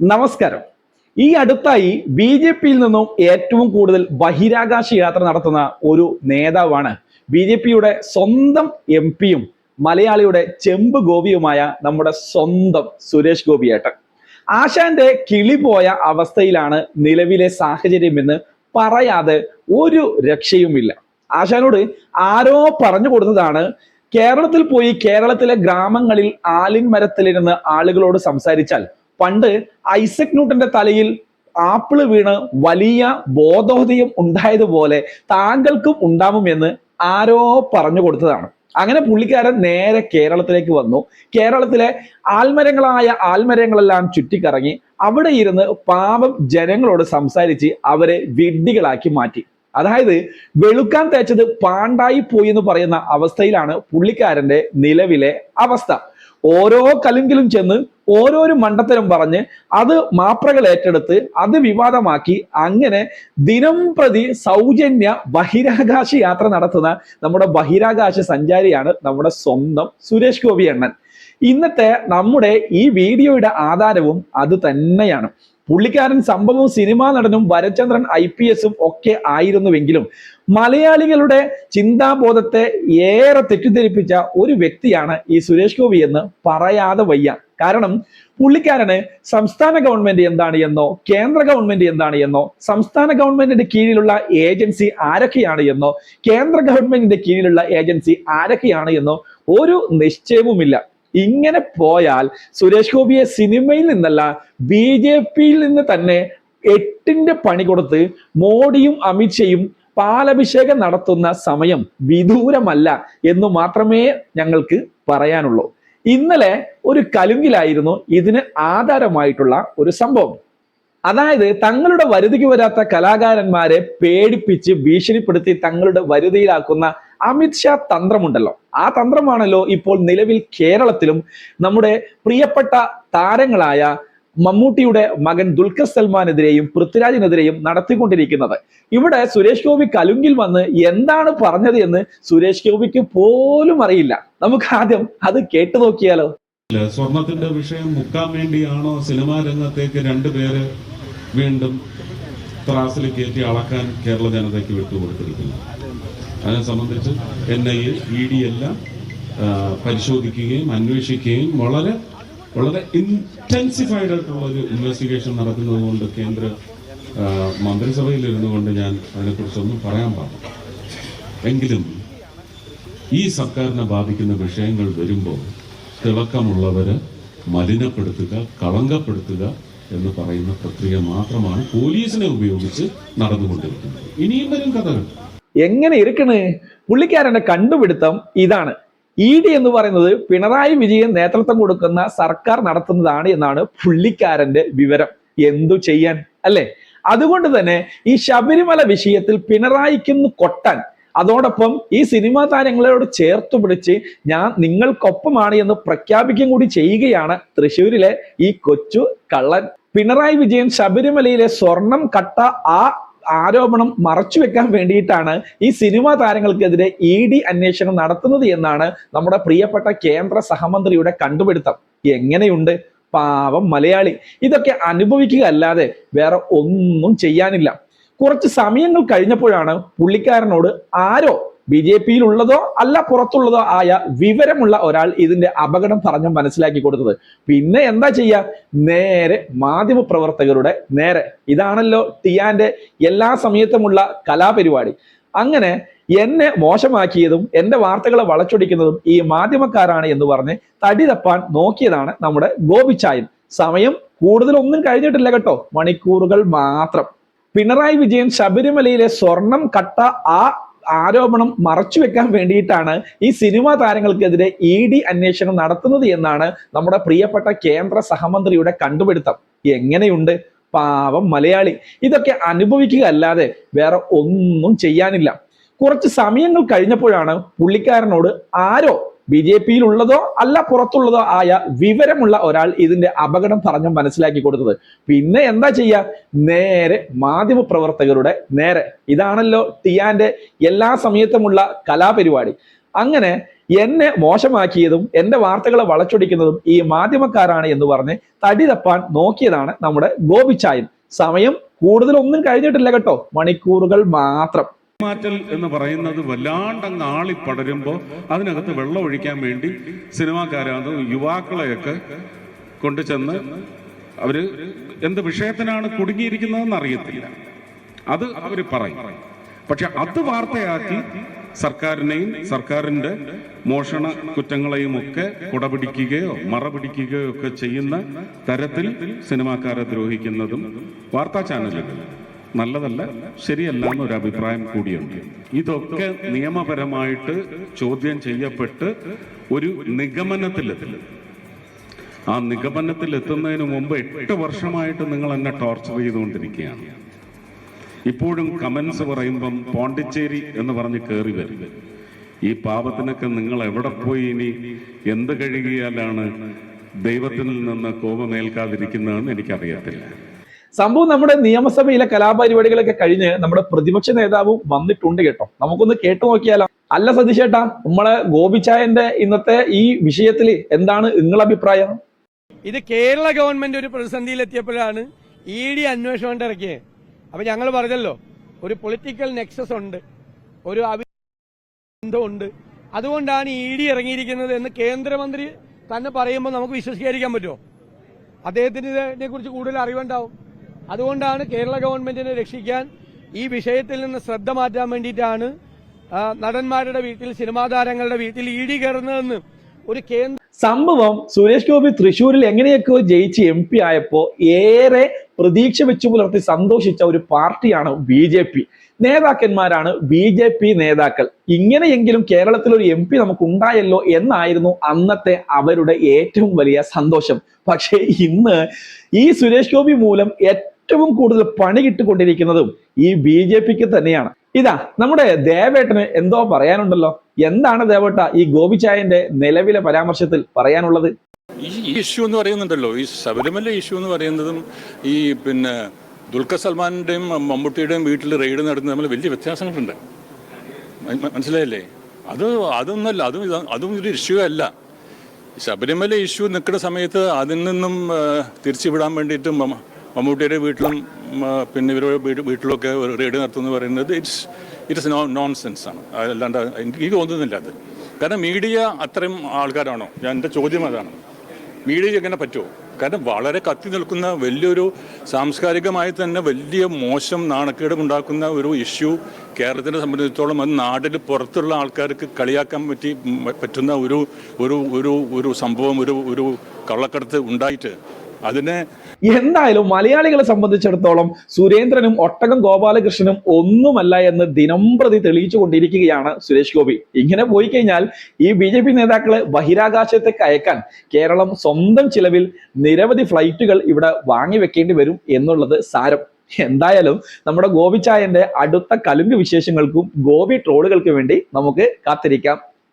നമസ്കാരം. ഈ അടുത്തായി ബി ജെ പിയിൽ നിന്നും ഏറ്റവും കൂടുതൽ ബഹിരാകാശ യാത്ര നടത്തുന്ന ഒരു നേതാവാണ് ബി ജെ പിയുടെ സ്വന്തം എം പിയും മലയാളിയുടെ ചെമ്പ് ഗോപിയുമായ നമ്മുടെ സ്വന്തം സുരേഷ് ഗോപിയേട്ടൻ. ആശാന്റെ കിളി പോയ അവസ്ഥയിലാണ് നിലവിലെ സാഹചര്യം എന്ന് പറയാതെ ഒരു രക്ഷയുമില്ല. ആശാനോട് ആരോ പറഞ്ഞു കൊടുത്തതാണ് കേരളത്തിൽ പോയി കേരളത്തിലെ ഗ്രാമങ്ങളിൽ ആലിൻ മരത്തിലിരുന്ന് ആളുകളോട് സംസാരിച്ചാൽ പണ്ട് ഐസക് ന്യൂട്ടന്റെ തലയിൽ ആപ്പിൾ വീണ് വലിയ ബോധോദയം ഉണ്ടായതുപോലെ താങ്കൾക്കും ഉണ്ടാവുമെന്ന് ആരോ പറഞ്ഞു കൊടുത്തതാണ്. അങ്ങനെ പുള്ളിക്കാരൻ നേരെ കേരളത്തിലേക്ക് വന്നു. കേരളത്തിലെ ആൽമരങ്ങളായ ആൽമരങ്ങളെല്ലാം ചുറ്റിക്കറങ്ങി അവിടെ ഇരുന്ന് പാപം ജനങ്ങളോട് സംസാരിച്ച് അവരെ വിഡ്ഢികളാക്കി മാറ്റി. അതായത് വെളുക്കാൻ തേച്ചത് പാണ്ടായി പോയി എന്ന് പറയുന്ന അവസ്ഥയിലാണ് പുള്ളിക്കാരന്റെ നിലവിലെ അവസ്ഥ. ഓരോ കലുങ്കിലും ചെന്ന് ഓരോരു മണ്ടത്തരം പറഞ്ഞ് അത് മാപ്രകൾ ഏറ്റെടുത്ത് അത് വിവാദമാക്കി അങ്ങനെ ദിനം പ്രതി സൗജന്യ ബഹിരാകാശ യാത്ര നടത്തുന്ന നമ്മുടെ ബഹിരാകാശ സഞ്ചാരിയാണ് നമ്മുടെ സ്വന്തം സുരേഷ് ഗോപി അണ്ണൻ ഇന്നത്തെ നമ്മുടെ ഈ വീഡിയോയുടെ ആധാരവും അത് തന്നെയാണ്. പുള്ളിക്കാരൻ സംഭവവും സിനിമാ നടനും വരചന്ദ്രൻ ഐ പി എസും ഒക്കെ ആയിരുന്നുവെങ്കിലും മലയാളികളുടെ ചിന്താബോധത്തെ ഏറെ തെറ്റിദ്ധരിപ്പിച്ച ഒരു വ്യക്തിയാണ് ഈ സുരേഷ് ഗോപി എന്ന് പറയാതെ വയ്യ. കാരണം പുള്ളിക്കാരന് സംസ്ഥാന ഗവൺമെന്റ് എന്താണ് എന്നോ കേന്ദ്ര ഗവൺമെന്റ് എന്താണ് എന്നോ സംസ്ഥാന ഗവൺമെന്റിന്റെ കീഴിലുള്ള ഏജൻസി ആരൊക്കെയാണ് എന്നോ കേന്ദ്ര ഗവൺമെന്റിന്റെ കീഴിലുള്ള ഏജൻസി ആരൊക്കെയാണ് എന്നോ ഒരു നിശ്ചയവുമില്ല. ഇങ്ങനെ പോയാൽ സുരേഷ് ഗോപിയെ സിനിമയിൽ നിന്നല്ല ബി ജെ പിയിൽ നിന്ന് തന്നെ എട്ടിന്റെ പണി കൊടുത്ത് മോഡിയും അമിത്ഷയും പാലഭിഷേകം നടത്തുന്ന സമയം വിദൂരമല്ല എന്ന് മാത്രമേ ഞങ്ങൾക്ക് പറയാനുള്ളൂ. ഇന്നലെ ഒരു കലുങ്കിലായിരുന്നു ഇതിന് ആധാരമായിട്ടുള്ള ഒരു സംഭവം. അതായത് തങ്ങളുടെ വരുതിക്ക് വരാത്ത കലാകാരന്മാരെ പേടിപ്പിച്ച് ഭീഷണിപ്പെടുത്തി തങ്ങളുടെ വരുതിയിലാക്കുന്ന അമിത്ഷാ തന്ത്രമുണ്ടല്ലോ. ആ തന്ത്രമാണല്ലോ ഇപ്പോൾ നിലവിൽ കേരളത്തിലും നമ്മുടെ പ്രിയപ്പെട്ട താരങ്ങളായ മമ്മൂട്ടിയുടെ മകൻ ദുൽഖർ സൽമാനെതിരെയും പൃഥ്വിരാജിനെതിരെയും നടത്തിക്കൊണ്ടിരിക്കുന്നത്. ഇവിടെ സുരേഷ് ഗോപി കലുങ്കിൽ വന്ന് എന്താണ് പറഞ്ഞത് എന്ന് സുരേഷ് ഗോപിക്ക് പോലും അറിയില്ല. നമുക്ക് ആദ്യം അത് കേട്ടു നോക്കിയാലോ? സ്വർണത്തിന്റെ വിഷയം മുക്കാൻ വേണ്ടിയാണോ സിനിമാ രംഗത്തേക്ക് രണ്ടുപേര് വീണ്ടും ത്രാസിൽ കയറ്റി അളക്കാൻ കേരള ജനതയ്ക്ക് വിട്ടുകൊടുത്തിരിക്കുന്നത്? അതിനെ സംബന്ധിച്ച് N I A E D എല്ലാം പരിശോധിക്കുകയും അന്വേഷിക്കുകയും വളരെ വളരെ ഇന്റൻസിഫൈഡ് ആയിട്ടുള്ള ഒരു ഇൻവെസ്റ്റിഗേഷൻ നടക്കുന്നത് കൊണ്ട് കേന്ദ്ര മന്ത്രിസഭയിലിരുന്നു കൊണ്ട് ഞാൻ അതിനെക്കുറിച്ചൊന്നും പറയാൻ പാടില്ല. എങ്കിലും ഈ സർക്കാരിനെ ബാധിക്കുന്ന വിഷയങ്ങൾ വരുമ്പോൾ തിളക്കമുള്ളവർ മലിനപ്പെടുത്തുക കളങ്കപ്പെടുത്തുക എന്ന് പറയുന്ന പ്രക്രിയ മാത്രമാണ് പോലീസിനെ ഉപയോഗിച്ച് നടന്നുകൊണ്ടിരിക്കുന്നത്. ഇനിയും വരും കഥകൾ. എങ്ങനെ ഇരിക്കണ്? പുള്ളിക്കാരന്റെ കണ്ടുപിടുത്തം ഇതാണ്. ഇ ഡി എന്ന് പറയുന്നത് പിണറായി വിജയൻ നേതൃത്വം കൊടുക്കുന്ന സർക്കാർ നടത്തുന്നതാണ് എന്നാണ് പുള്ളിക്കാരന്റെ വിവരം. എന്തു ചെയ്യാൻ? അല്ലെ? അതുകൊണ്ട് തന്നെ ഈ ശബരിമല വിഷയത്തിൽ പിണറായിക്കൊന്ന് കൊട്ടാൻ അതോടൊപ്പം ഈ സിനിമാ താരങ്ങളോട് ചേർത്ത് പിടിച്ച് ഞാൻ നിങ്ങൾക്കൊപ്പമാണ് എന്ന് പ്രഖ്യാപിക്കുകയും കൂടി ചെയ്യുകയാണ് തൃശ്ശൂരിലെ ഈ കൊച്ചു കള്ളൻ. പിണറായി വിജയൻ ശബരിമലയിലെ സ്വർണം കട്ട ആ ആരോപണം മറച്ചു വെക്കാൻ വേണ്ടിയിട്ടാണ് ഈ സിനിമാ താരങ്ങൾക്കെതിരെ ഇ ഡി അന്വേഷണം നടത്തുന്നത് എന്നാണ് നമ്മുടെ പ്രിയപ്പെട്ട കേന്ദ്ര സഹമന്ത്രിയുടെ കണ്ടുപിടുത്തം. എങ്ങനെയുണ്ട്? പാവം മലയാളി. ഇതൊക്കെ അനുഭവിക്കുക അല്ലാതെ വേറെ ഒന്നും ചെയ്യാനില്ല. കുറച്ച് സമയങ്ങൾ കഴിഞ്ഞപ്പോഴാണ് പുള്ളിക്കാരനോട് ആരോ ബി ജെ പിയിൽ ഉള്ളതോ അല്ല പുറത്തുള്ളതോ ആയ വിവരമുള്ള ഒരാൾ ഇതിന്റെ അപകടം പറഞ്ഞു മനസ്സിലാക്കി കൊടുത്തത്. പിന്നെ എന്താ ചെയ്യുക നേരെ മാധ്യമ പ്രവർത്തകരുടെ നേരെ. ഇതാണല്ലോ ടിയാന്റെ എല്ലാ സമയത്തുമുള്ള കലാപരിപാടി. അങ്ങനെ എന്നെ മോശമാക്കിയതും എന്റെ വാർത്തകളെ വളച്ചൊടിക്കുന്നതും ഈ മാധ്യമക്കാരാണ് എന്ന് പറഞ്ഞ് തടി തപ്പാൻ നോക്കിയതാണ് നമ്മുടെ ഗോപിച്ചായൻ സമയം കൂടുതലൊന്നും കഴിഞ്ഞിട്ടില്ല കേട്ടോ. മണിക്കൂറുകൾ മാത്രം. പിണറായി വിജയൻ ശബരിമലയിലെ സ്വർണം കട്ട ആ ആരോപണം മറച്ചു വെക്കാൻ വേണ്ടിയിട്ടാണ് ഈ സിനിമാ താരങ്ങൾക്കെതിരെ ഇ ഡി അന്വേഷണം നടത്തുന്നത് എന്നാണ് നമ്മുടെ പ്രിയപ്പെട്ട കേന്ദ്ര സഹമന്ത്രിയുടെ കണ്ടുപിടുത്തം. എങ്ങനെയുണ്ട്? പാവം മലയാളി. ഇതൊക്കെ അനുഭവിക്കുക അല്ലാതെ വേറെ ഒന്നും ചെയ്യാനില്ല. കുറച്ച് സമയങ്ങൾ കഴിഞ്ഞപ്പോഴാണ് പുള്ളിക്കാരനോട് ആരോ ബി ജെ പിയിൽ ഉള്ളതോ അല്ല പുറത്തുള്ളതോ ആയ വിവരമുള്ള ഒരാൾ ഇതിന്റെ അപകടം പറഞ്ഞു മനസ്സിലാക്കി കൊടുത്തത്. പിന്നെ എന്താ ചെയ്യുക നേരെ മാധ്യമ പ്രവർത്തകരുടെ നേരെ. ഇതാണല്ലോ ടിയാന്റെ എല്ലാ സമയത്തുമുള്ള കലാപരിപാടി. അങ്ങനെ എന്നെ മോശമാക്കിയതും എന്റെ വാർത്തകളെ വളച്ചൊടിക്കുന്നതും ഈ മാധ്യമക്കാരാണ് എന്ന് പറഞ്ഞ് തടി തപ്പാൻ നോക്കിയതാണ് നമ്മുടെ ഗോപിച്ചായൻ. സമയം കൂടുതലൊന്നും കഴിഞ്ഞിട്ടില്ല കേട്ടോ. മണിക്കൂറുകൾ മാത്രം. മാറ്റൽ എന്ന് പറയുന്നത് വല്ലാണ്ടങ്ങ് ആളി പടരുമ്പോൾ അതിനകത്ത് വെള്ളം ഒഴിക്കാൻ വേണ്ടി സിനിമാക്കാരാണ് യുവാക്കളെയൊക്കെ കൊണ്ടുചെന്ന് അവർ എന്ത് വിഷയത്തിനാണ് കുടുങ്ങിയിരിക്കുന്നതെന്ന് അറിയത്തില്ല. അത് അവർ പറയും. പക്ഷെ അത് വാർത്തയാക്കി സർക്കാരിനെയും സർക്കാരിന്റെ മോഷണ കുറ്റങ്ങളെയും ഒക്കെ കുടപിടിക്കുകയോ മറപിടിക്കുകയോ ഒക്കെ ചെയ്യുന്ന തരത്തിൽ സിനിമാക്കാരെ ദ്രോഹിക്കുന്നതും വാർത്താ ചാനലുകൾ. നല്ലതല്ല ശരിയല്ല എന്നൊരു അഭിപ്രായം കൂടിയുണ്ട്. ഇതൊക്കെ നിയമപരമായിട്ട് ചോദ്യം ചെയ്യപ്പെട്ട് ഒരു നിഗമനത്തിലെത്തില്ല ആ നിഗമനത്തിൽ എത്തുന്നതിന് മുമ്പ് എട്ട് വർഷമായിട്ട് നിങ്ങൾ എന്നെ ടോർച്ചർ ചെയ്തുകൊണ്ടിരിക്കുകയാണ്. ഇപ്പോഴും കമൻസ് പറയുമ്പം പോണ്ടിച്ചേരി എന്ന് പറഞ്ഞ് കയറി വരും. ഈ പാപത്തിനൊക്കെ നിങ്ങൾ എവിടെ പോയി ഇനി? എന്ത് കഴുകിയാലാണ് ദൈവത്തിൽ നിന്ന് കോപമേൽക്കാതിരിക്കുന്നതെന്ന് എനിക്കറിയത്തില്ല. സംഭവം നമ്മുടെ നിയമസഭയിലെ കലാപരിപാടികളൊക്കെ കഴിഞ്ഞ് നമ്മുടെ പ്രതിപക്ഷ നേതാവും വന്നിട്ടുണ്ട് കേട്ടോ. നമുക്കൊന്ന് കേട്ടു നോക്കിയാലോ? അല്ല സതീഷേട്ടാ നമ്മളെ ഗോപിച്ചായന്റെ ഇന്നത്തെ ഈ വിഷയത്തിൽ എന്താണ് നിങ്ങളെ അഭിപ്രായം? ഇത് കേരള ഗവൺമെന്റ് ഒരു പ്രതിസന്ധിയിലെത്തിയപ്പോഴാണ് ഇ ഡി അന്വേഷണം ഇറക്കിയത് അപ്പൊ ഞങ്ങൾ പറഞ്ഞല്ലോ ഒരു പൊളിറ്റിക്കൽ നെക്സസ് ഉണ്ട് ഒരു ബന്ധമുണ്ട്. അതുകൊണ്ടാണ് ഇ ഡി ഇറങ്ങിയിരിക്കുന്നത് എന്ന് കേന്ദ്രമന്ത്രി തന്നെ പറയുമ്പോൾ നമുക്ക് വിശ്വസിക്കാതിരിക്കാൻ പറ്റുമോ? അദ്ദേഹത്തിന് ഇതിനെ കുറിച്ച് കൂടുതൽ അറിവുണ്ടാവും. അതുകൊണ്ടാണ് കേരള ഗവൺമെന്റിനെ രക്ഷിക്കാൻ ഈ വിഷയത്തിൽ നിന്ന് ശ്രദ്ധ മാറ്റാൻ വേണ്ടിയിട്ടാണ് നടന്മാരുടെ വീട്ടിൽ സിനിമാ താരങ്ങളുടെ വീട്ടിൽ ഇ ഡി കയറുന്നതെന്ന് ഒരു കേന്ദ്ര സംഭവം സുരേഷ് ഗോപി തൃശൂരിൽ എങ്ങനെയൊക്കെ ജയിച്ച് എം പി ആയപ്പോ ഏറെ പ്രതീക്ഷ വെച്ചു പുലർത്തി സന്തോഷിച്ച ഒരു പാർട്ടിയാണ് ബി ജെ പി. നേതാക്കന്മാരാണ് ബി ജെ പി നേതാക്കൾ. ഇങ്ങനെയെങ്കിലും കേരളത്തിൽ ഒരു എം പി നമുക്ക് ഉണ്ടായല്ലോ എന്നായിരുന്നു അന്നത്തെ അവരുടെ ഏറ്റവും വലിയ സന്തോഷം. പക്ഷേ ഇന്ന് ഈ സുരേഷ് ഗോപി മൂലം ഏറ്റവും കൂടുതൽ പണി കിട്ടിക്കൊണ്ടിരിക്കുന്നതും ഈ ബി ജെ പിക്ക് തന്നെയാണ്. ഇതാ നമ്മുടെ ദേവേട്ടന് എന്തോ പറയാനുണ്ടല്ലോ. എന്താണ് ദേവേട്ട ഈ ഗോപിച്ചായന്റെ നിലവിലെ പരാമർശത്തിൽ പറയാനുള്ളത്? ഈ ഇഷ്യൂ എന്ന് പറയുന്നുണ്ടല്ലോ. ഈ ശബരിമല ഇഷ്യൂ എന്ന് പറയുന്നതും ഈ പിന്നെ ദുൽഖർ സൽമാന്റെയും മമ്മൂട്ടിയുടെയും വീട്ടിൽ റെയ്ഡ് നടത്തുന്നത് തമ്മിൽ വലിയ വ്യത്യാസങ്ങളുണ്ട്. മനസ്സിലായില്ലേ? അത് അതൊന്നല്ല അതും അതും ഒരു ഇഷ്യൂ അല്ല. ശബരിമല ഇഷ്യൂ നിൽക്കുന്ന സമയത്ത് അതിൽ നിന്നും തിരിച്ചുവിടാൻ വേണ്ടിയിട്ട് മമ്മൂട്ടിയുടെ വീട്ടിലും പിന്നെ ഇവരുടെ വീട് വീട്ടിലൊക്കെ റെയ്ഡ് നടത്തുമെന്ന് പറയുന്നത് it's it's no nonsense ആണ്. അല്ലാണ്ട് എനിക്ക് തോന്നുന്നില്ല അത്. കാരണം മീഡിയ അത്രയും ആൾക്കാരാണോ? ഞാൻ എന്റെ ചോദ്യം അതാണ്. മീഡിയ എങ്ങനെ പറ്റുമോ? കാരണം വളരെ കത്തി നിൽക്കുന്ന വലിയൊരു സാംസ്കാരികമായി തന്നെ വലിയ മോശം നാണക്കേടുമുണ്ടാക്കുന്ന ഒരു ഇഷ്യൂ കേരളത്തിനെ സംബന്ധിച്ചിടത്തോളം അത് നാട്ടിൽ പുറത്തുള്ള ആൾക്കാർക്ക് കളിയാക്കാൻ പറ്റി പറ്റുന്ന ഒരു ഒരു ഒരു ഒരു സംഭവം ഒരു ഒരു കള്ളക്കടത്ത് ഉണ്ടായിട്ട് അതിനെ എന്തായാലും മലയാളികളെ സംബന്ധിച്ചിടത്തോളം സുരേന്ദ്രനും ഒട്ടകം ഗോപാലകൃഷ്ണനും ഒന്നുമല്ല എന്ന് ദിനം പ്രതി തെളിയിച്ചു കൊണ്ടിരിക്കുകയാണ് സുരേഷ് ഗോപി. ഇങ്ങനെ പോയി കഴിഞ്ഞാൽ ഈ ബി ജെ പി നേതാക്കളെ ബഹിരാകാശത്തേക്ക് അയക്കാൻ കേരളം സ്വന്തം ചിലവിൽ നിരവധി ഫ്ലൈറ്റുകൾ ഇവിടെ വാങ്ങിവെക്കേണ്ടി വരും എന്നുള്ളത് സാരം. എന്തായാലും നമ്മുടെ ഗോപിച്ചായന്റെ അടുത്ത കലുങ്ക് വിശേഷങ്ങൾക്കും ഗോപി ട്രോളുകൾക്കും വേണ്ടി നമുക്ക് കാത്തിരിക്കാം.